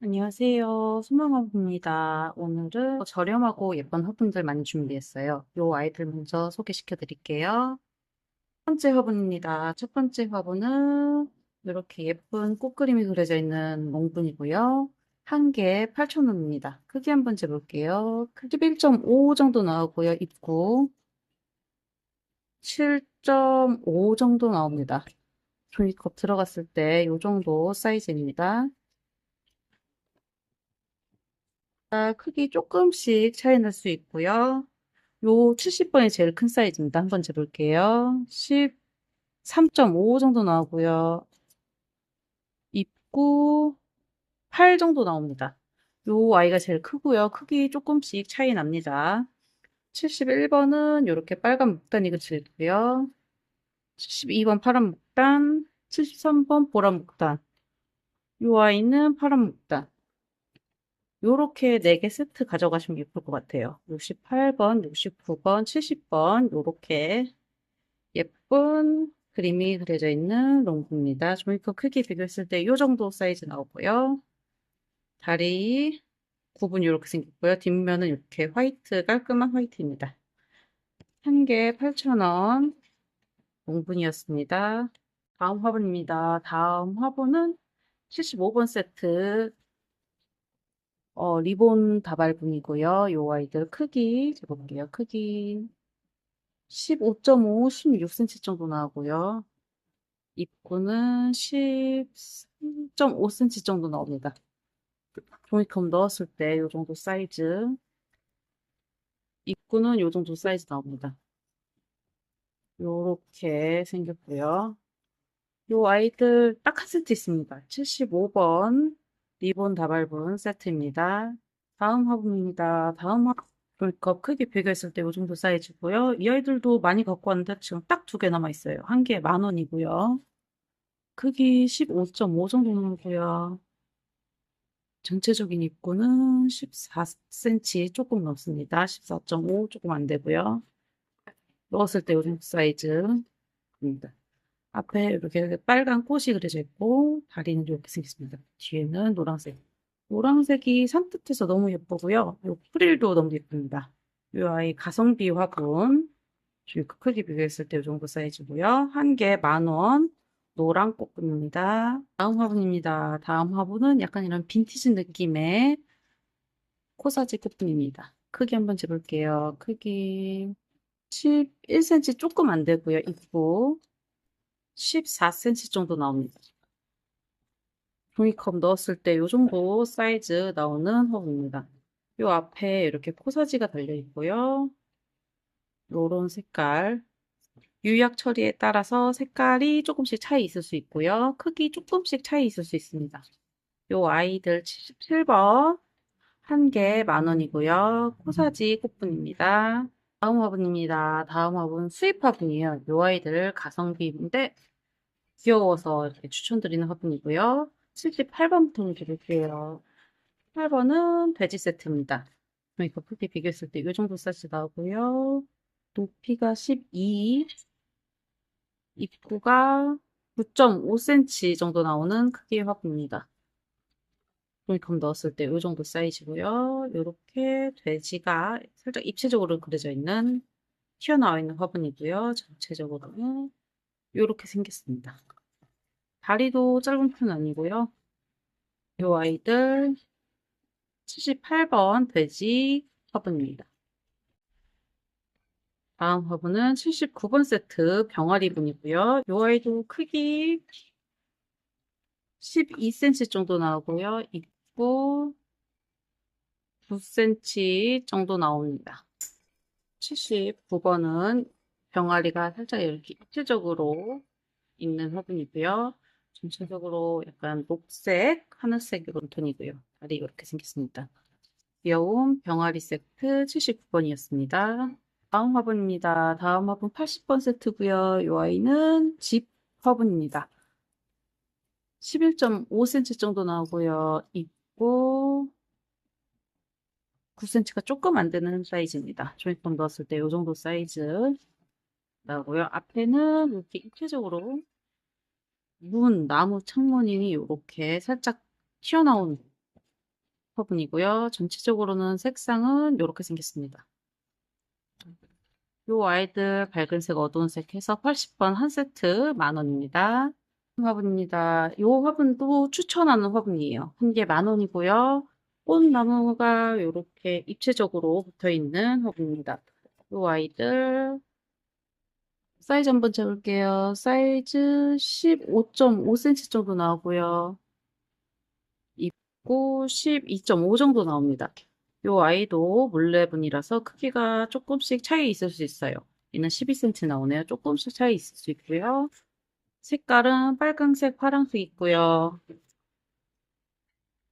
안녕하세요. 소망화입니다. 오늘은 저렴하고 예쁜 화분들 많이 준비했어요. 요 아이들 먼저 소개시켜 드릴게요. 첫 번째 화분입니다. 첫 번째 화분은 이렇게 예쁜 꽃그림이 그려져 있는 몽분이고요. 한 개에 8,000원입니다. 크기 한번 재볼게요. 크기 1.5 정도 나오고요. 입구 7.5 정도 나옵니다. 종이컵 들어갔을 때 이 정도 사이즈입니다. 아, 크기 조금씩 차이 날 수 있고요. 요 70번이 제일 큰 사이즈입니다. 한번 재볼게요. 13.5 정도 나오고요. 입구 8 정도 나옵니다. 요 아이가 제일 크고요. 크기 조금씩 차이 납니다. 71번은 이렇게 빨간 목단이 그쳐져 있고요. 72번 파란 목단, 73번 보라 목단. 요 아이는 파란 목단. 요렇게 4개 세트 가져가시면 예쁠 것 같아요. 68번, 69번, 70번 요렇게 예쁜 그림이 그려져 있는 롱브입니다. 종이컵 크기 비교했을 때 요 정도 사이즈 나오고요. 다리 구분 이렇게 생겼고요. 뒷면은 이렇게 화이트, 깔끔한 화이트입니다. 한 개 8,000원 롱분이었습니다. 다음 화분입니다. 다음 화분은 75번 세트 어, 리본 다발분이고요. 요 아이들 크기 재볼게요. 크기 15.5, 16cm 정도 나오고요. 입구는 13.5cm 정도 나옵니다. 종이컵 넣었을 때 요 정도 사이즈. 입구는 요 정도 사이즈 나옵니다. 요렇게 생겼고요. 요 아이들 딱 한 세트 있습니다. 75번 리본 다발분 세트입니다. 다음 화분입니다. 다음 화분 컵 크기 비교했을 때 이 정도 사이즈고요. 이 아이들도 많이 갖고 왔는데 지금 딱 두 개 남아 있어요. 한 개에 만 원이고요. 크기 15.5 정도 나오고요. 전체적인 입구는 14cm 조금 넘습니다. 14.5 조금 안 되고요. 넣었을 때 이 정도 사이즈입니다. 앞에 이렇게 빨간 꽃이 그려져 있고 다리는 이렇게 생겼습니다. 뒤에는 노란색. 노란색이 산뜻해서 너무 예쁘고요. 이 프릴도 너무 예쁩니다. 이 아이 가성비 화분 그 크기 비교했을 때 이 정도 사이즈고요. 한 개 만원 노란 꽃분입니다. 다음 화분입니다. 다음 화분은 약간 이런 빈티지 느낌의 코사지 꽃분입니다. 크기 한번 재볼게요. 크기 11cm 조금 안 되고요. 입구 14cm 정도 나옵니다. 종이컵 넣었을 때 이 정도 사이즈 나오는 허브입니다. 이 앞에 이렇게 코사지가 달려 있고요. 요런 색깔. 유약 처리에 따라서 색깔이 조금씩 차이 있을 수 있고요. 크기 조금씩 차이 있을 수 있습니다. 요 아이들 77번 한 개 만원이고요. 코사지 꽃분입니다. 다음 화분입니다. 다음 화분 수입 화분이에요. 요 아이들 가성비인데 귀여워서 이렇게 추천드리는 화분이고요. 78번부터 드릴게요. 8번은 돼지 세트입니다. 이거 크게 비교했을 때 이 정도 사이즈 나오고요. 높이가 12, 입구가 9.5cm 정도 나오는 크기의 화분입니다. 종이컵 넣었을 때 이 정도 사이즈고요. 이렇게 돼지가 살짝 입체적으로 그려져 있는 튀어나와 있는 화분이고요. 전체적으로는 이렇게 생겼습니다. 다리도 짧은 편 아니고요. 이 아이들 78번 돼지 화분입니다. 다음 화분은 79번 세트 병아리 분이고요. 이 아이도 크기 12cm 정도 나오고요. 입구 9cm 정도 나옵니다. 79번은 병아리가 살짝 이렇게 입체적으로 있는 화분이고요. 전체적으로 약간 녹색, 하늘색 이런 톤이고요. 다리 이렇게 생겼습니다. 귀여운 병아리 세트 79번이었습니다. 다음 화분입니다. 다음 화분 80번 세트고요. 이 아이는 집 화분입니다. 11.5cm 정도 나오고요. 입고 9cm가 조금 안 되는 사이즈입니다. 종이컵 넣었을 때 이 정도 사이즈 나오고요. 앞에는 이렇게 입체적으로 문, 나무 창문이 이렇게 살짝 튀어나온 화분이고요. 전체적으로는 색상은 이렇게 생겼습니다. 요 아이들 밝은색, 어두운색 해서 80번 한 세트 만원입니다. 화분입니다. 요 화분도 추천하는 화분이에요. 한 개 만 원이고요. 꽃나무가 이렇게 입체적으로 붙어 있는 화분입니다. 요 아이들 사이즈 한번 재볼게요. 사이즈 15.5cm 정도 나오고요. 입고 12.5 정도 나옵니다. 요 아이도 물레분이라서 크기가 조금씩 차이 있을 수 있어요. 얘는 12cm 나오네요. 조금씩 차이 있을 수 있고요. 색깔은 빨강색, 파랑색 있고요.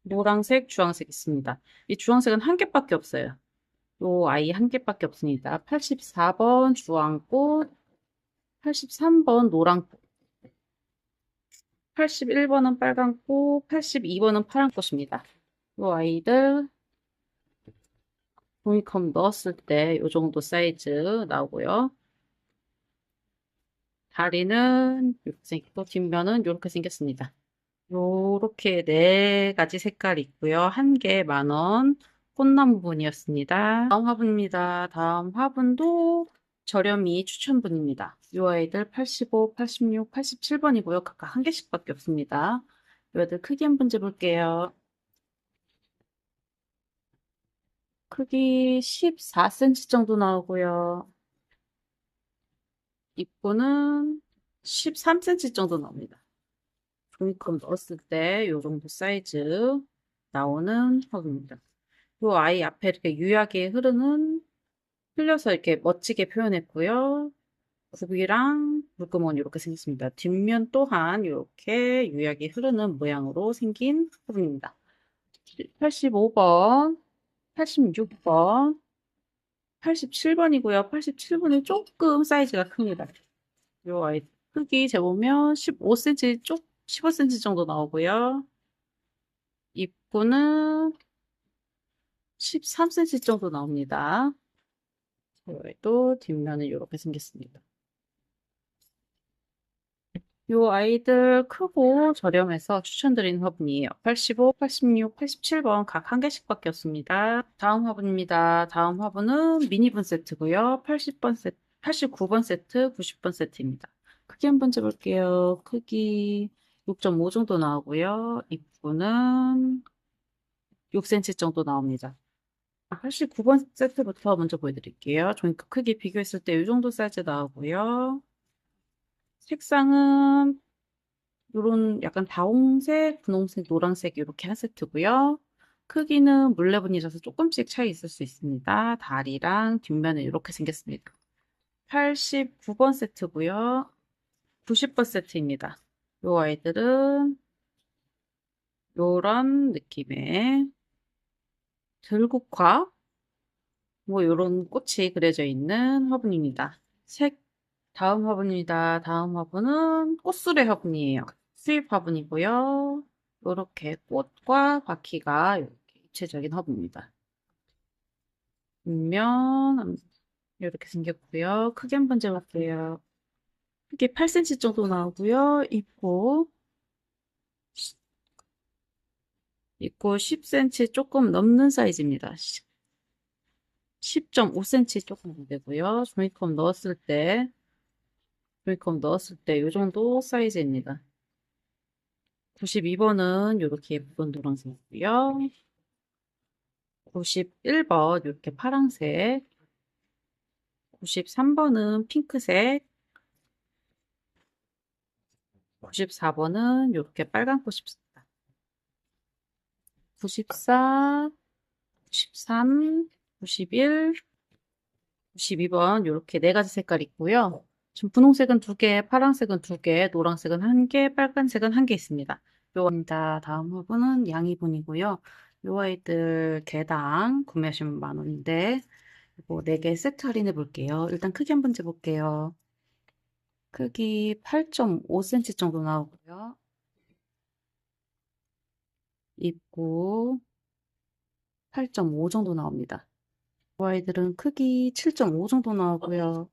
노랑색, 주황색 있습니다. 이 주황색은 한 개밖에 없어요. 요 아이 한 개밖에 없습니다. 84번 주황꽃, 83번 노랑꽃, 81번은 빨간꽃, 82번은 파란꽃입니다. 요 아이들 종이컵 넣었을 때 요 정도 사이즈 나오고요. 다리는 이렇게 생겼고 뒷면은 이렇게 생겼습니다. 요렇게 네 가지 색깔 있고요. 한 개 만원 꽃나무 분이었습니다. 다음 화분입니다. 다음 화분도 저렴이 추천분입니다. 요 아이들 85, 86, 87번이고요. 각각 한 개씩밖에 없습니다. 요 아이들 크기 한번 재볼게요. 크기 14cm 정도 나오고요. 입구는 13cm 정도 나옵니다. 종이컵 넣었을 때요 정도 사이즈 나오는 화분입니다. 요 아이 앞에 이렇게 유약의 흐르는 흘려서 이렇게 멋지게 표현했고요. 굽이랑 물구멍은 이렇게 생겼습니다. 뒷면 또한 이렇게 유약이 흐르는 모양으로 생긴 화분입니다. 85번, 86번, 87번이고요. 87번이 조금 사이즈가 큽니다. 요 아이 크기 재보면 15cm 쪽 15cm 정도 나오고요. 입구는 13cm 정도 나옵니다. 또 뒷면은 이렇게 생겼습니다. 요 아이들 크고 저렴해서 추천드리는 화분이에요. 85, 86, 87번 각 한 개씩밖에 없습니다. 다음 화분입니다. 다음 화분은 미니분 세트고요. 80번 세트, 89번 세트, 90번 세트입니다. 크기 한번 재볼게요. 크기 6.5 정도 나오고요. 입구는 6cm 정도 나옵니다. 89번 세트부터 먼저 보여드릴게요. 종이컵 크기 비교했을 때 이 정도 사이즈 나오고요. 색상은 이런 약간 다홍색, 분홍색, 노란색 이렇게 한 세트고요. 크기는 물레분이라서 조금씩 차이 있을 수 있습니다. 다리랑 뒷면은 이렇게 생겼습니다. 89번 세트고요. 90번 세트입니다. 이 아이들은 이런 느낌의 들국화 뭐 이런 꽃이 그려져 있는 화분입니다. 색 다음 화분입니다. 다음 화분은 꽃수레 화분이에요. 수입 화분이고요. 이렇게 꽃과 바퀴가 이렇게 입체적인 화분입니다. 뒷면 이렇게 생겼고요. 크게 한번 재볼게요. 크게 8cm 정도 나오고요. 입고 입고 10cm 조금 넘는 사이즈입니다. 10.5cm 조금 안 되고요. 종이컵 넣었을 때 종이컵 넣었을 때 이 정도 사이즈입니다. 92번은 이렇게 예쁜 노란색이고요. 91번 이렇게 파란색 93번은 핑크색 94번은 이렇게 빨간 꽃이 있습니다. 94, 93, 91, 92번 이렇게 네 가지 색깔 있고요. 지금 분홍색은 두 개, 파란색은 두 개, 노란색은 한 개, 빨간색은 한 개 있습니다. 요겁니다. 다음 화분은 양이분이고요. 요 아이들 개당 구매하시면 만 원인데 이거 4개 세트 할인해 볼게요. 일단 크기 한번 재볼게요. 크기 8.5cm 정도 나오고요. 입구 8.5 정도 나옵니다. 이 아이들은 크기 7.5 정도 나오고요.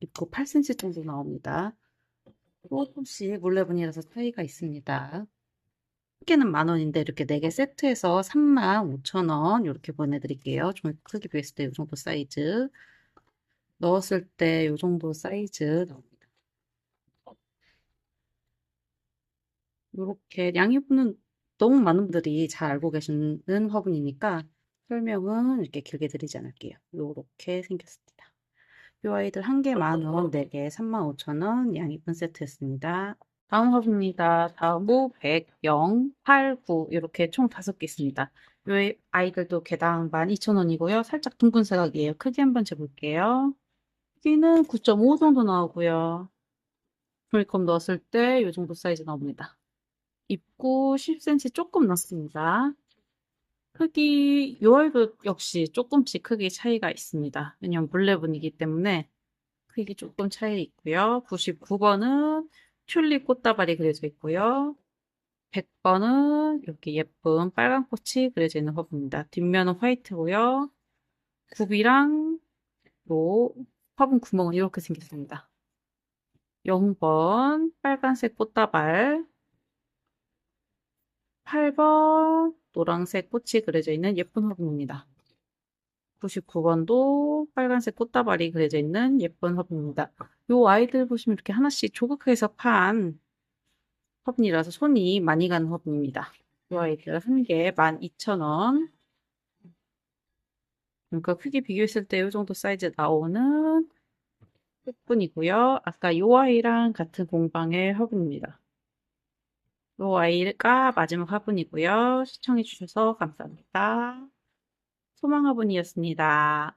입구 8cm 정도 나옵니다. 조금씩 물레분이라서 차이가 있습니다. 개는 만 원인데 이렇게 네개 세트해서 35,000원 이렇게 보내드릴게요. 좀 크게 비했을 때 이 정도 사이즈 넣었을 때 이 정도 사이즈 나옵니다. 이렇게 양이분은 너무 많은 분들이 잘 알고 계시는 화분이니까 설명은 이렇게 길게 드리지 않을게요. 이렇게 생겼습니다. 이 아이들 한 개 만원, 네 개 35,000원 양이분 세트였습니다. 다음 화분입니다. 다음은 100, 0, 8, 9 이렇게 총 다섯 개 있습니다. 이 아이들도 개당 12,000원이고요. 살짝 둥근 사각이에요. 크기 한번 재볼게요. 크기는 9.5 정도 나오고요. 브레이컵 넣었을 때이 정도 사이즈 나옵니다. 입구 10cm 조금 넣습니다. 크기, 요 아이도 역시 조금씩 크기 차이가 있습니다. 왜냐면 물레분이기 때문에 크기 조금 차이 있고요. 99번은 튤립 꽃다발이 그려져 있고요. 100번은 이렇게 예쁜 빨간 꽃이 그려져 있는 화분입니다. 뒷면은 화이트고요. 굽이랑 요 화분 구멍은 이렇게 생겼습니다. 0번 빨간색 꽃다발 8번 노란색 꽃이 그려져 있는 예쁜 화분입니다. 99번도 빨간색 꽃다발이 그려져 있는 예쁜 화분입니다. 요 아이들 보시면 이렇게 하나씩 조각해서 판 화분이라서 손이 많이 가는 화분입니다. 요 아이들 한 개 12,000원. 그러니까 크기 비교했을 때이 정도 사이즈 나오는 화분이고요. 아까 요 아이랑 같은 공방의 화분입니다. 요 아이가 마지막 화분이고요. 시청해주셔서 감사합니다. 소망 화분이었습니다.